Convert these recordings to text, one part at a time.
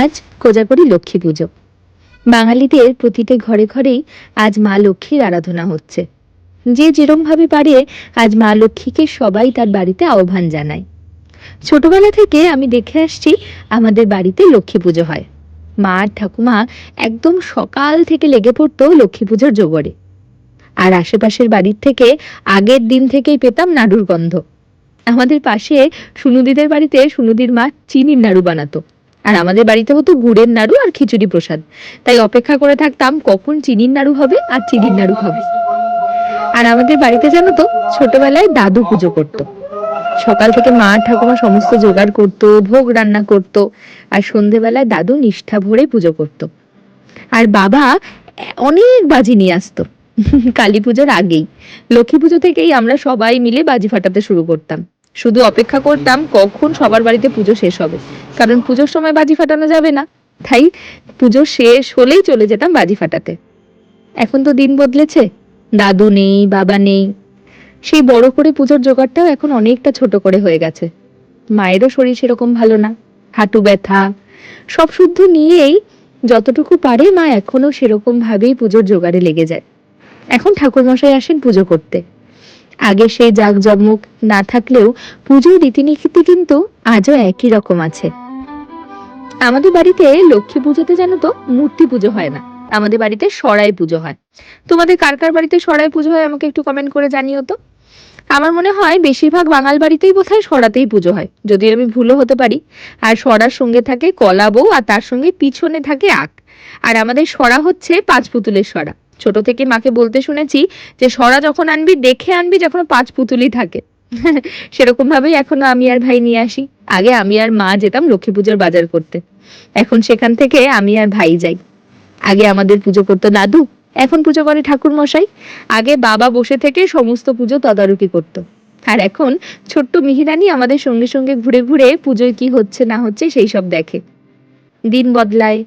আজ কোজাগরী লক্ষ্মী পুজো। বাঙালিদের প্রতিটি ঘরে ঘরেই আজ মা লক্ষ্মীর আরাধনা হচ্ছে। যে যেরম ভাবে পারে আজ মা লক্ষ্মীকে সবাই তার বাড়িতে আহ্বান জানায়। ছোটবেলা থেকে আমি দেখে আসছি আমাদের বাড়িতে লক্ষ্মী পুজো হয়। মা আর ঠাকুমা একদম সকাল থেকে লেগে পড়তো লক্ষ্মী পুজোর জোগরে আর আশেপাশের বাড়ির থেকে আগের দিন থেকেই পেতাম নাড়ুর গন্ধ। আমাদের পাশে সুনুদিদের বাড়িতে সুনুদির মা চিনির নাড়ু বানাতো। আর আমাদের বাড়িতে হতো গুড়ের নাড়ু আর খিচুড়ি প্রসাদ। তাই অপেক্ষা করে থাকতাম কখন চিনির নাড়ু হবে আর চিনির নাড়ু হবে। আর আমাদের বাড়িতে জানো তো, ছোটবেলায় দাদু পুজো করতো। সকাল থেকে মা ঠাকুমা সমস্ত জোগাড় করতো, ভোগ রান্না করতো, আর সন্ধেবেলায় দাদু নিষ্ঠা ভরে পুজো করতো। আর বাবা অনেক বাজি নিয়ে আসতো, কালী পুজোর আগেই। লক্ষ্মী পুজো থেকেই আমরা সবাই মিলে বাজি ফাটাতে শুরু করতাম। শুধু অপেক্ষা করতাম কখন সবার বাড়িতে পুজো শেষ হবে। কারণ পুজোর সময় বাজি ফাটানো যাবে না। তাই পুজো শেষ হলেই চলে যেতাম বাজি ফাটাতে। এখন তো দিন বদলেছে। দাদু নেই, বাবা নেই। সেই বড় করে পুজোর জোগাড়টাও এখন অনেকটা ছোট করে হয়ে গেছে। মায়েরও শরীর সেরকম ভালো না। হাঁটু ব্যথা। সব শুদ্ধ নিয়েই যতটুকু পারে মা এখনও সেরকম ভাবেই পুজোর জোগাড়ে লেগে যায়। এখন ঠাকুরমশাই আসেন পুজো করতে। আগে সেই জাঁকজমক না থাকলেও পুজোর রীতিনীতি কিন্তু আজও একই রকম আছে। আমাদের বাড়িতে লক্ষ্মী পুজোতে জানো তো মূর্তি পুজো হয় না, আমাদের বাড়িতে সরাই পুজো হয়। তোমাদের কার কার বাড়িতে সরাই পুজো হয় আমাকে একটু কমেন্ট করে জানিও তো। আমার মনে হয় বেশিরভাগ বাঙাল বাড়িতেই বোধহয় সরাতেই পুজো হয় যদি আমি ভুলও হতে পারি। আর সরার সঙ্গে থাকে কলা বউ আর তার সঙ্গে পিছনে থাকে আখ। আর আমাদের সরা হচ্ছে পাঁচ পুতুলের সরা ছোট থেকে মাকে বলতে শুনেছি যে, সরা যখন আনবি, দেখে আনবি যখন পাঁচ পুতুলই থাকে। সেরকম ভাবেই এখনও আমি আর ভাই নিয়ে আসি। আগে আমি আর মা যেতাম লক্ষ্মী পুজোর বাজার করতে। এখন সেখান থেকে আমি আর ভাই যাই। আগে আমাদের পুজো করতো দাদু এখন পুজো করে ঠাকুর মশাই আগে বাবা বসে থেকে সমস্ত পুজো তদারকি করত। আর এখন ছোট্ট মিহিরানি আমাদের সঙ্গে সঙ্গে ঘুরে ঘুরে পুজোয় কি হচ্ছে না হচ্ছে সেই সব দেখে। দিন বদলায়,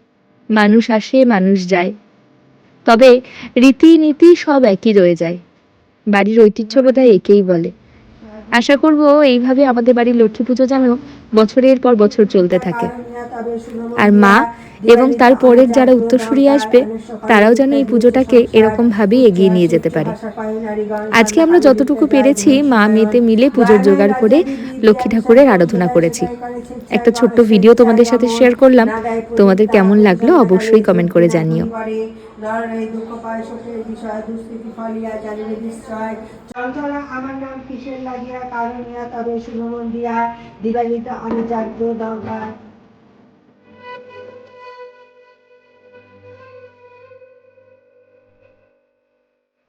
মানুষ আসে, মানুষ যায়। তবে রীতিনীতি সব একই রয়ে যায়। বাড়ির ঐতিহ্য বোধহয় একেই বলে। আশা করব এইভাবে আমাদের বাড়ির লক্ষ্মী পুজো যেন বছরের পর বছর চলতে থাকে। আর মা এবং তার পরের যারা উত্তরসূরি আসবে, তারাও যেন এই পুজোটাকে এরকম ভাবেই এগিয়ে নিয়ে যেতে পারে। আজকে আমরা যতটুকু পেরেছি, মা মেয়েতে মিলে পুজোর জোগাড় করে লক্ষ্মী ঠাকুরের আরাধনা করেছি। একটা ছোট্ট ভিডিও তোমাদের সাথে শেয়ার করলাম। তোমাদের কেমন লাগল অবশ্যই কমেন্ট করে জানিও। দরকার